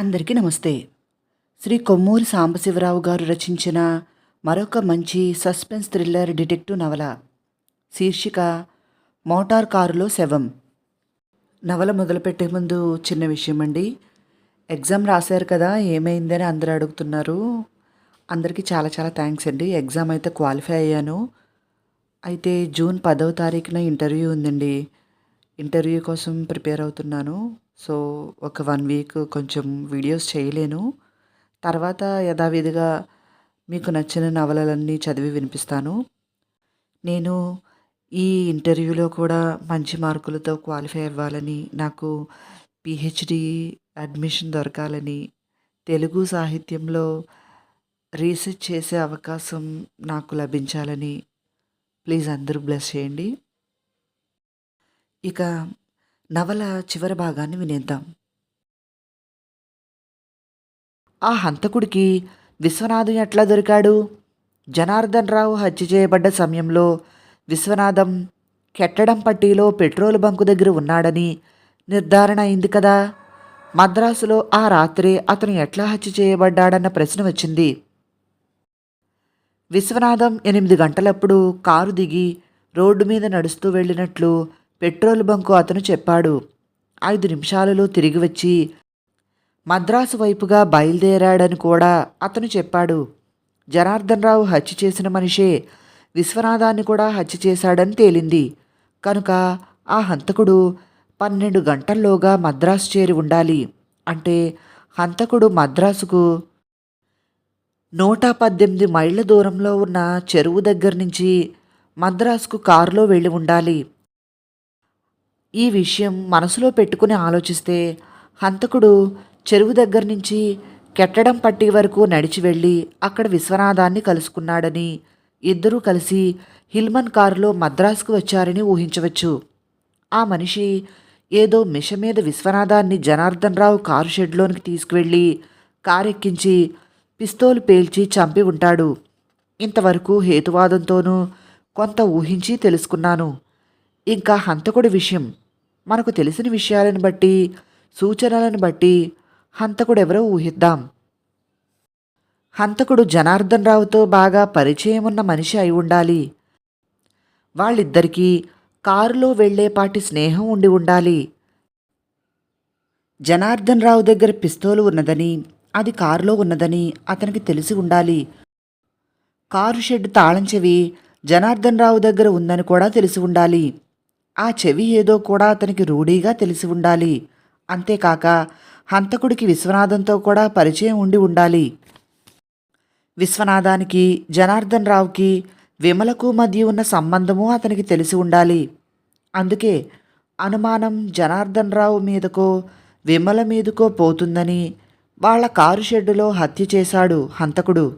అందరికీ నమస్తే. శ్రీ కొమ్మూరి సాంబశివరావు గారు రచించిన మరొక మంచి సస్పెన్స్ థ్రిల్లర్ డిటెక్టివ్ నవల. శీర్షిక మోటార్ కారులో శవం. నవల మొదలుపెట్టే ముందు చిన్న విషయం అండి ఎగ్జామ్ రాశారు కదా ఏమైందని అందరూ అడుగుతున్నారు. అందరికీ చాలా చాలా థ్యాంక్స్ అండి. ఎగ్జామ్ అయితే క్వాలిఫై అయ్యాను. అయితే జూన్ పదవ తారీఖున ఇంటర్వ్యూ ఉందండి. ఇంటర్వ్యూ కోసం ప్రిపేర్ అవుతున్నాను. సో ఒక వన్ వీక్ కొంచెం వీడియోస్ చేయలేను. తర్వాత యథావిధిగా మీకు నచ్చిన నవలలన్నీ చదివి వినిపిస్తాను. నేను ఈ ఇంటర్వ్యూలో కూడా మంచి మార్కులతో క్వాలిఫై అవ్వాలని నాకు పిహెచ్డి అడ్మిషన్ దొరకాలని తెలుగు సాహిత్యంలో రీసెర్చ్ చేసే అవకాశం నాకు లభించాలని ప్లీజ్ అందరూ బ్లెస్ చేయండి. ఇక నవల చివరి భాగాన్ని వినేద్దాం. ఆ హంతకుడికి విశ్వనాథం ఎట్లా దొరికాడు? జనార్దన్ రావు హత్య చేయబడ్డ సమయంలో విశ్వనాథం కెట్టడం పట్టీలో పెట్రోల్ బంకు దగ్గర ఉన్నాడని నిర్ధారణ అయింది కదా. మద్రాసులో ఆ రాత్రే అతను ఎట్లా హత్య చేయబడ్డాడన్న ప్రశ్న వచ్చింది. విశ్వనాథం ఎనిమిది గంటలప్పుడు కారు దిగి రోడ్డు మీద నడుస్తూ వెళ్ళినట్లు పెట్రోల్ బంకు అతను చెప్పాడు. ఐదు నిమిషాలలో తిరిగి వచ్చి మద్రాసు వైపుగా బయలుదేరాడని కూడా అతను చెప్పాడు. జనార్దన్ రావు హత్య చేసిన మనిషే విశ్వనాథాన్ని కూడా హత్య చేశాడని తేలింది. కనుక ఆ హంతకుడు పన్నెండు గంటల్లోగా మద్రాసు చేరి ఉండాలి. అంటే హంతకుడు మద్రాసుకు నూట పద్దెనిమిది మైళ్ళ దూరంలో ఉన్న చెరువు దగ్గర నుంచి మద్రాసుకు కారులో వెళ్ళి ఉండాలి. ఈ విషయం మనసులో పెట్టుకుని ఆలోచిస్తే హంతకుడు చెరువు దగ్గర నుంచి కెట్టడం పట్టి వరకు నడిచి వెళ్ళి అక్కడ విశ్వనాథాన్ని కలుసుకున్నాడని ఇద్దరూ కలిసి హిల్మన్ కారులో మద్రాసుకు వచ్చారని ఊహించవచ్చు. ఆ మనిషి ఏదో మిష మీద విశ్వనాథాన్ని జనార్దన్ రావు కారు షెడ్లోనికి తీసుకువెళ్ళి కారెక్కించి పిస్తోలు పేల్చి చంపి ఉంటాడు. ఇంతవరకు హేతువాదంతోనూ కొంత ఊహించి తెలుసుకున్నాను. ఇంకా హంతకుడి విషయం మనకు తెలిసిన విషయాలను బట్టి సూచనలను బట్టి హంతకుడెవరో ఊహిద్దాం. హంతకుడు జనార్దన్ రావుతో బాగా పరిచయం ఉన్న మనిషి అయి ఉండాలి. వాళ్ళిద్దరికీ కారులో వెళ్ళేపాటి స్నేహం ఉండి ఉండాలి. జనార్దన్ రావు దగ్గర పిస్తోలు ఉన్నదని అది కారులో ఉన్నదని అతనికి తెలిసి ఉండాలి. కారు షెడ్ తాళంచెవి జనార్దన్ రావు దగ్గర ఉందని కూడా తెలిసి ఉండాలి. ఆ చెవి ఏదో కూడా అతనికి రూఢీగా తెలిసి ఉండాలి. అంతేకాక హంతకుడికి విశ్వనాథంతో కూడా పరిచయం ఉండి ఉండాలి. విశ్వనాథానికి జనార్దన్ రావుకి విమలకు మధ్య ఉన్న సంబంధము అతనికి తెలిసి ఉండాలి. అందుకే అనుమానం జనార్దన్ రావు మీదకో విమల మీదకో పోతుందని వాళ్ళ కారు షెడ్డులో హత్య చేశాడు హంతకుడు.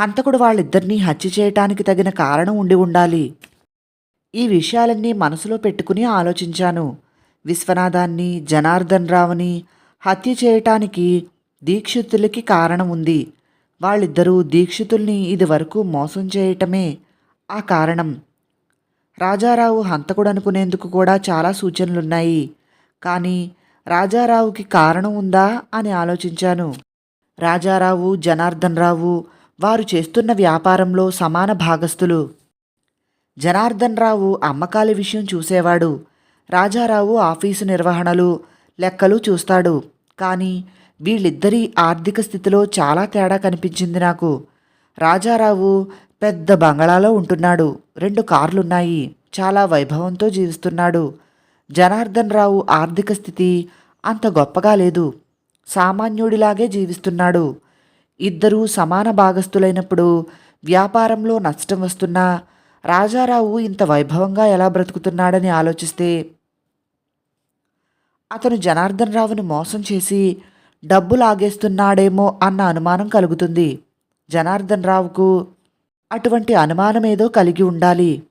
హంతకుడు వాళ్ళిద్దరినీ హత్య చేయటానికి తగిన కారణం ఉండి ఉండాలి. ఈ విషయాలన్నీ మనసులో పెట్టుకుని ఆలోచించాను. విశ్వనాథాన్ని జనార్దన్ రావుని హత్య చేయటానికి దీక్షితులకి కారణం ఉంది వాళ్ళిద్దరూ దీక్షితుల్ని ఇదివరకు మోసం చేయటమే ఆ కారణం. రాజారావు హంతకుడు అనుకునేందుకు కూడా చాలా సూచనలున్నాయి. కానీ రాజారావుకి కారణం ఉందా అని ఆలోచించాను. రాజారావు జనార్దన్ రావు వారు చేస్తున్న వ్యాపారంలో సమాన భాగస్థులు. జనార్దన్ రావు అమ్మకాల విషయం చూసేవాడు. రాజారావు ఆఫీసు నిర్వహణలు లెక్కలు చూస్తాడు. కానీ వీళ్ళిద్దరి ఆర్థిక స్థితిలో చాలా తేడా కనిపించింది నాకు. రాజారావు పెద్ద బంగళాలో ఉంటున్నాడు. రెండు కార్లున్నాయి. చాలా వైభవంతో జీవిస్తున్నాడు. జనార్దన్ రావు ఆర్థిక స్థితి అంత గొప్పగా లేదు. సామాన్యుడిలాగే జీవిస్తున్నాడు. ఇద్దరూ సమాన భాగస్థులైనప్పుడు వ్యాపారంలో నష్టం వస్తున్నా రాజారావు ఇంత వైభవంగా ఎలా బ్రతుకుతున్నాడని ఆలోచిస్తే అతను జనార్దన్ రావుని మోసం చేసి డబ్బు లాగేస్తున్నాడేమో అన్న అనుమానం కలుగుతుంది. జనార్దన్ రావుకు అటువంటి అనుమానమేదో కలిగి ఉండాలి.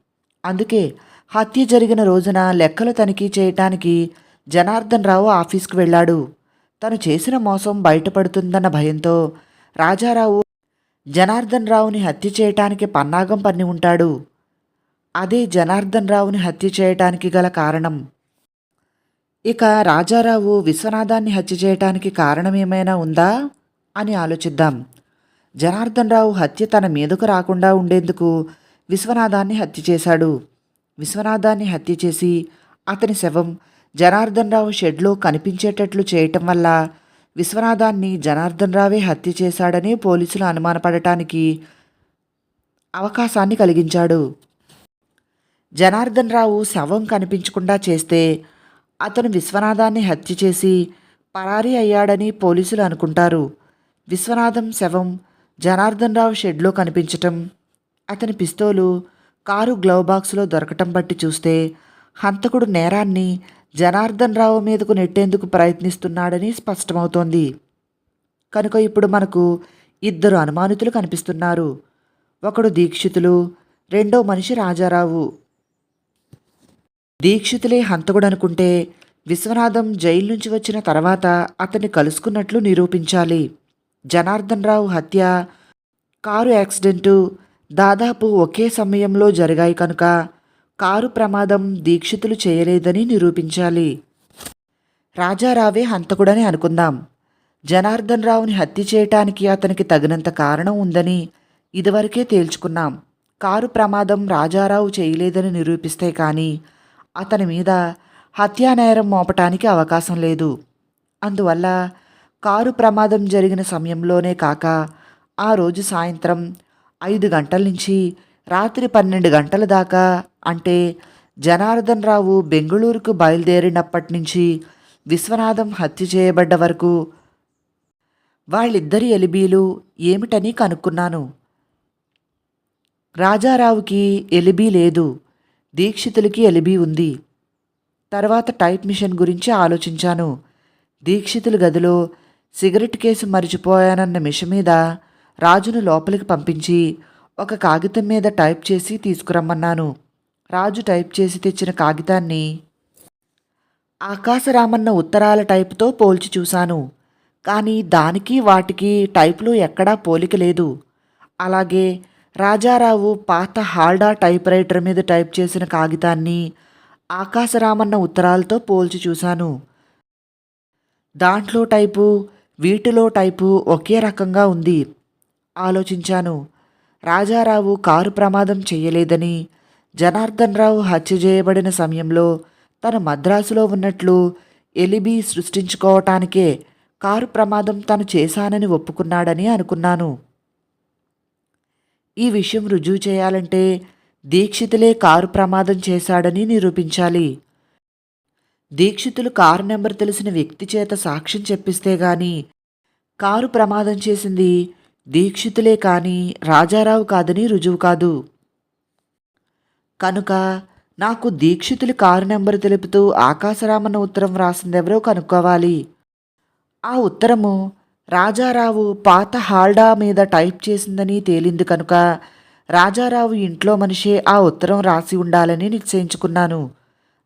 అందుకే హత్య జరిగిన రోజున లెక్కలు తనిఖీ చేయటానికి జనార్దన్ రావు ఆఫీస్కు వెళ్ళాడు. తను చేసిన మోసం బయటపడుతుందన్న భయంతో రాజారావు జనార్దన్ రావుని హత్య చేయటానికి పన్నాగం పన్ని ఉంటాడు. అదే జనార్దన్ రావుని హత్య చేయటానికి గల కారణం. ఇక రాజారావు విశ్వనాథాన్ని హత్య చేయటానికి కారణం ఏమైనా ఉందా? అని ఆలోచిద్దాం. జనార్దన్ రావు హత్య తన మీదకు రాకుండా ఉండేందుకు విశ్వనాథాన్ని హత్య చేశాడు. విశ్వనాథాన్ని హత్య చేసి అతని శవం జనార్దన్ రావు షెడ్లో కనిపించేటట్లు చేయటం వల్ల విశ్వనాథాన్ని జనార్దన్ రావే హత్య చేశాడని పోలీసులు అనుమానపడటానికి అవకాశాన్ని కలిగించాడు. జనార్దన్ రావు శవం కనిపించకుండా చేస్తే అతను విశ్వనాథాన్ని హత్య చేసి పరారీ అయ్యాడని పోలీసులు అనుకుంటారు. విశ్వనాథం శవం జనార్దన్ రావు షెడ్లో కనిపించటం అతని పిస్తోలు కారు గ్లవ్ బాక్స్లో దొరకటం బట్టి చూస్తే హంతకుడు నేరాన్ని జనార్దన్ రావు మీదకు నెట్టేందుకు ప్రయత్నిస్తున్నాడని స్పష్టమవుతోంది. కనుక ఇప్పుడు మనకు ఇద్దరు అనుమానితులు కనిపిస్తున్నారు. ఒకడు దీక్షితులు రెండో మనిషి రాజారావు. దీక్షితులే హంతకుడు అనుకుంటే విశ్వనాథం జైలు నుంచి వచ్చిన తర్వాత అతన్ని కలుసుకున్నట్లు నిరూపించాలి. జనార్దన్ రావు హత్య కారు యాక్సిడెంటు దాదాపు ఒకే సమయంలో జరిగాయి కనుక కారు ప్రమాదం దీక్షితులు చేయలేదని నిరూపించాలి. రాజారావే హంతకుడని అనుకుందాం. జనార్దన్ రావుని హత్య చేయటానికి అతనికి తగినంత కారణం ఉందని ఇదివరకే తేల్చుకున్నాం. కారు ప్రమాదం రాజారావు చేయలేదని నిరూపిస్తే కానీ అతని మీద హత్యానేరం మోపటానికి అవకాశం లేదు. అందువల్ల కారు ప్రమాదం జరిగిన సమయంలోనే కాక ఆ రోజు సాయంత్రం ఐదు గంటల నుంచి రాత్రి పన్నెండు గంటల దాకా అంటే జనార్దన్ రావు బెంగళూరుకు బయలుదేరినప్పటి నుంచి విశ్వనాథం హత్య చేయబడ్డ వరకు వాళ్ళిద్దరి ఎలిబీలు ఏమిటని కనుక్కున్నాను. రాజారావుకి ఎలిబీ లేదు. దీక్షితులకి ఎలిబి ఉంది. తర్వాత టైప్ మిషన్ గురించి ఆలోచించాను. దీక్షితుల గదిలో సిగరెట్ కేసు మరిచిపోయానన్న మిష మీద రాజును లోపలికి పంపించి ఒక కాగితం మీద టైప్ చేసి తీసుకురమ్మన్నాను. రాజు టైప్ చేసి తెచ్చిన కాగితాన్ని ఆకాశరామన్న ఉత్తరాల టైప్తో పోల్చి చూశాను. కానీ దానికి వాటికి టైప్లు ఎక్కడా పోలిక లేదు. అలాగే రాజారావు పాత హాల్డా టైప్ రైటర్ మీద టైప్ చేసిన కాగితాన్ని ఆకాశరామన్న ఉత్తరాలతో పోల్చి చూశాను. దాంట్లో టైపు వీటిలో టైపు ఒకే రకంగా ఉంది. ఆలోచించాను. రాజారావు కారు ప్రమాదం చేయలేదని జనార్దన్ రావు హత్య చేయబడిన సమయంలో తను మద్రాసులో ఉన్నట్లు ఎలిబి సృష్టించుకోవటానికే కారు ప్రమాదం తను చేశానని ఒప్పుకున్నాడని అనుకున్నాను. ఈ విషయం రుజువు చేయాలంటే దీక్షితులే కారు ప్రమాదం చేశాడని నిరూపించాలి. దీక్షితులు కారు నెంబర్ తెలిసిన వ్యక్తి చేత సాక్ష్యం చెప్పిస్తే గాని కారు ప్రమాదం చేసింది దీక్షితులే కానీ రాజారావు కాదని రుజువు కాదు. కనుక నాకు దీక్షితులు కారు నెంబరు తెలుపుతూ ఆకాశరామన్న ఉత్తరం వ్రాసిందెవరో కనుక్కోవాలి. ఆ ఉత్తరము రాజారావు పాత హాల్డా మీద టైప్ చేసిందని తేలింది కనుక రాజారావు ఇంట్లో మనిషే ఆ ఉత్తరం రాసి ఉండాలని నిశ్చయించుకున్నాను.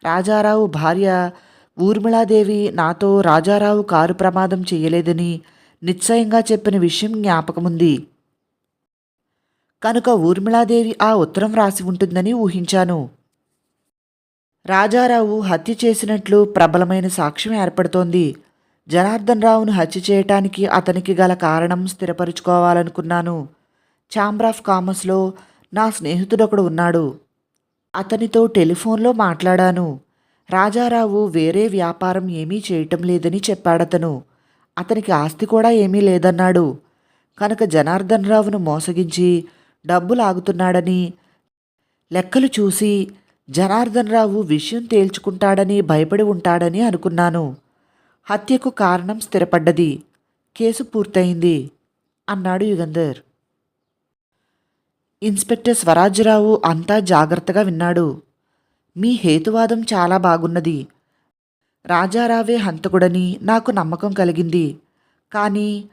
రాజారావు భార్య ఊర్మిళాదేవి నాతో రాజారావు కారు ప్రమాదం చేయలేదని నిశ్చయంగా చెప్పిన విషయం జ్ఞాపకముంది. కనుక ఊర్మిళాదేవి ఆ ఉత్తరం రాసి ఉంటుందని ఊహించాను. రాజారావు హత్య చేసినట్లు ప్రబలమైన సాక్ష్యం ఏర్పడుతోంది. జనార్దన్ రావును హత్య చేయటానికి అతనికి గల కారణం స్థిరపరుచుకోవాలనుకున్నాను. ఛాంబర్ ఆఫ్ కామర్స్లో నా స్నేహితుడొకడు ఉన్నాడు. అతనితో టెలిఫోన్లో మాట్లాడాను. రాజారావు వేరే వ్యాపారం ఏమీ చేయటం లేదని చెప్పాడతను. అతనికి ఆస్తి కూడా ఏమీ లేదన్నాడు. కనుక జనార్దన్ రావును మోసగించి డబ్బు లాగుతున్నాడని లెక్కలు చూసి జనార్దన్ రావు విషయం తేల్చుకుంటాడని భయపడి ఉంటాడని అనుకున్నాను. హత్యకు కారణం స్థిరపడ్డది. కేసు పూర్తయింది అన్నాడు యుగంధర్. ఇన్స్పెక్టర్ స్వరాజ్యరావు అంతా జాగ్రత్తగా విన్నాడు. మీ హేతువాదం చాలా బాగున్నది. రాజారావే హంతకుడని నాకు నమ్మకం కలిగింది. కానీ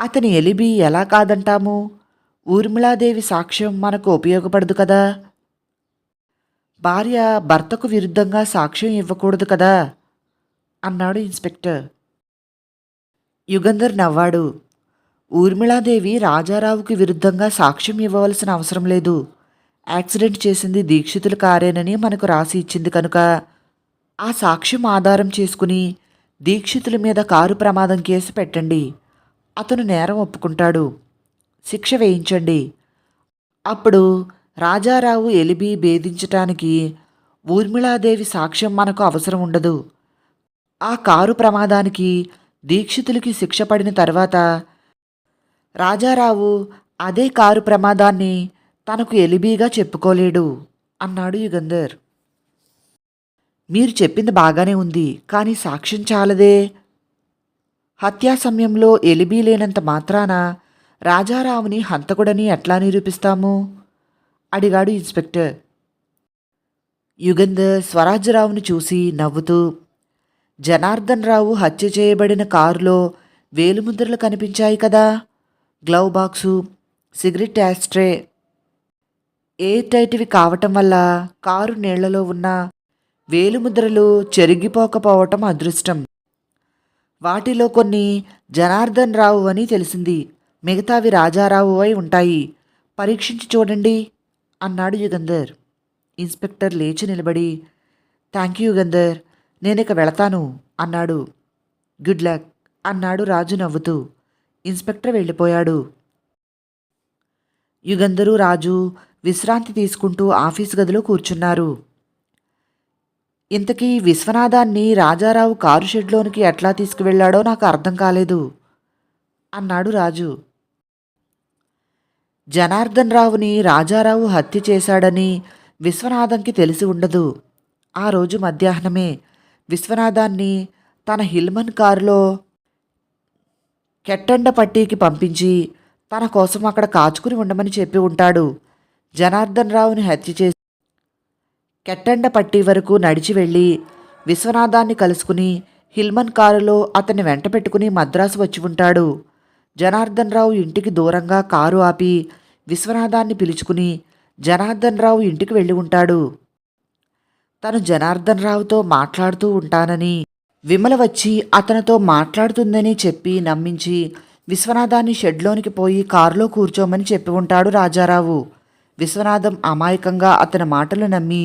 అతని ఎలిబి ఎలా కాదంటాము? ఊర్మిళాదేవి సాక్ష్యం మనకు ఉపయోగపడదు కదా? భార్య భర్తకు విరుద్ధంగా సాక్ష్యం ఇవ్వకూడదు కదా? అన్నాడు ఇన్స్పెక్టర్. యుగంధర్ నవ్వాడు. ఊర్మిళాదేవి రాజారావుకి విరుద్ధంగా సాక్ష్యం ఇవ్వవలసిన అవసరం లేదు. యాక్సిడెంట్ చేసింది దీక్షితుల కారేనని మనకు రాసి ఇచ్చింది కనుక ఆ సాక్ష్యం ఆధారం చేసుకుని దీక్షితుల మీద కారు ప్రమాదం కేసు పెట్టండి. అతను నేరం ఒప్పుకుంటాడు. శిక్ష వేయించండి. అప్పుడు రాజారావు ఎలిబి భేదించటానికి ఊర్మిళాదేవి సాక్ష్యం మనకు అవసరం ఉండదు. ఆ కారు ప్రమాదానికి దీక్షితులకి శిక్ష పడిన తర్వాత రాజారావు అదే కారు ప్రమాదాన్ని తనకు ఎలిబీగా చెప్పుకోలేడు అన్నాడు యుగంధర్. మీరు చెప్పింది బాగానే ఉంది కానీ సాక్ష్యం చాలదే. హత్యా సమయంలో ఎలిబీ లేనంత మాత్రాన రాజారావుని హంతకుడని ఎట్లా నిరూపిస్తాము అడిగాడు ఇన్స్పెక్టర్. యుగంధర్ స్వరాజ్యరావుని చూసి నవ్వుతూ జనార్దన్ రావు హత్య చేయబడిన కారులో వేలుముద్రలు కనిపించాయి కదా. Glove box cigarette ashtray air టైట్వి కావటం వల్ల కారు నీళ్ళలో ఉన్న వేలుముద్రలు చెరిగిపోకపోవటం అదృష్టం. వాటిలో కొన్ని జనార్దన్ రావు అని తెలిసింది. మిగతావి రాజారావు అయి ఉంటాయి. పరీక్షించి చూడండి అన్నాడు యుగంధర్. ఇన్స్పెక్టర్ లేచి నిలబడి థ్యాంక్ యూ యుగంధర్. నేనిక వెళతాను అన్నాడు. గుడ్ లక్ అన్నాడు రాజు నవ్వుతూ. ఇన్స్పెక్టర్ వెళ్ళిపోయాడు. యుగంధరు రాజు విశ్రాంతి తీసుకుంటూ ఆఫీస్ గదిలో కూర్చున్నారు. ఇంతకీ విశ్వనాథాన్ని రాజారావు కారు షెడ్లోనికి ఎట్లా తీసుకువెళ్ళాడో నాకు అర్థం కాలేదు అన్నాడు రాజు. జనార్దన్ రావుని రాజారావు హత్య చేశాడని విశ్వనాథంకి తెలిసి ఉండదు. ఆ రోజు మధ్యాహ్నమే విశ్వనాథాన్ని తన హిల్మన్ కారులో కెట్టండ పట్టీకి పంపించి తన కోసం అక్కడ కాచుకుని ఉండమని చెప్పి ఉంటాడు. జనార్దన్ రావుని హత్య చేసి కెట్టండ పట్టీ వరకు నడిచి వెళ్ళి విశ్వనాథాన్ని కలుసుకుని హిల్మన్ కారులో అతన్ని వెంట పెట్టుకుని మద్రాసు వచ్చి ఉంటాడు. జనార్దన్ రావు ఇంటికి దూరంగా కారు ఆపి విశ్వనాథాన్ని పిలుచుకుని జనార్దన్ రావు ఇంటికి వెళ్ళి ఉంటాడు. తను జనార్దన్ రావుతో మాట్లాడుతూ ఉంటానని విమల వచ్చి అతనితో మాట్లాడుతుందని చెప్పి నమ్మించి విశ్వనాథాన్ని షెడ్లోనికి పోయి కారులో కూర్చోమని చెప్పి ఉంటాడు రాజారావు. విశ్వనాథం అమాయకంగా అతని మాటలు నమ్మి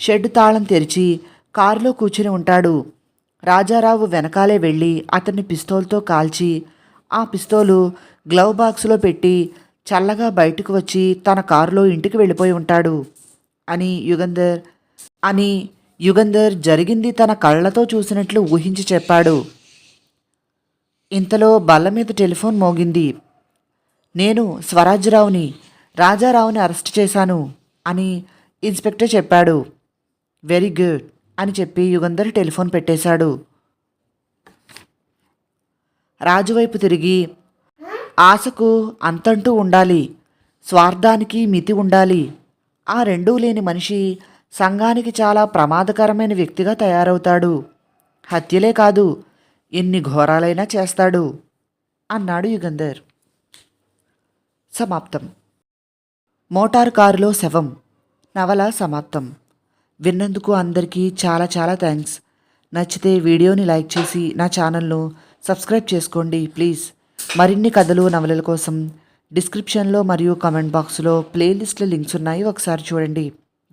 షెడ్ తాళం తెరిచి కారులో కూర్చుని ఉంటాడు. రాజారావు వెనకాలే వెళ్ళి అతన్ని పిస్తోల్తో కాల్చి ఆ పిస్తోలు గ్లవ్ బాక్స్లో పెట్టి చల్లగా బయటకు వచ్చి తన కారులో ఇంటికి వెళ్ళిపోయి ఉంటాడు అని యుగంధర్ అని యుగంధర్ జరిగింది తన కళ్ళతో చూసినట్లు ఊహించి చెప్పాడు. ఇంతలో బల్ల మీద టెలిఫోన్ మోగింది. నేను స్వరాజ్యరావుని రాజారావుని అరెస్ట్ చేశాను అని ఇన్స్పెక్టర్ చెప్పాడు. వెరీ గుడ్ అని చెప్పి యుగంధర్ టెలిఫోన్ పెట్టేశాడు. రాజువైపు తిరిగి ఆశకు అంతంటూ ఉండాలి స్వార్థానికి మితి ఉండాలి. ఆ రెండూ లేని మనిషి సంఘానికి చాలా ప్రమాదకరమైన వ్యక్తిగా తయారవుతాడు. హత్యలే కాదు ఎన్ని ఘోరాలైనా చేస్తాడు అన్నాడు యుగంధర్. సమాప్తం. మోటార్ కారులో శవం. నవల సమాప్తం. విన్నందుకు అందరికీ చాలా చాలా థ్యాంక్స్. నచ్చితే వీడియోని లైక్ చేసి నా ఛానల్ను సబ్స్క్రైబ్ చేసుకోండి ప్లీజ్. మరిన్ని కథలు నవలల కోసం డిస్క్రిప్షన్లో మరియు కామెంట్ బాక్స్లో ప్లేలిస్ట్ల లింక్స్ ఉన్నాయి ఒకసారి చూడండి.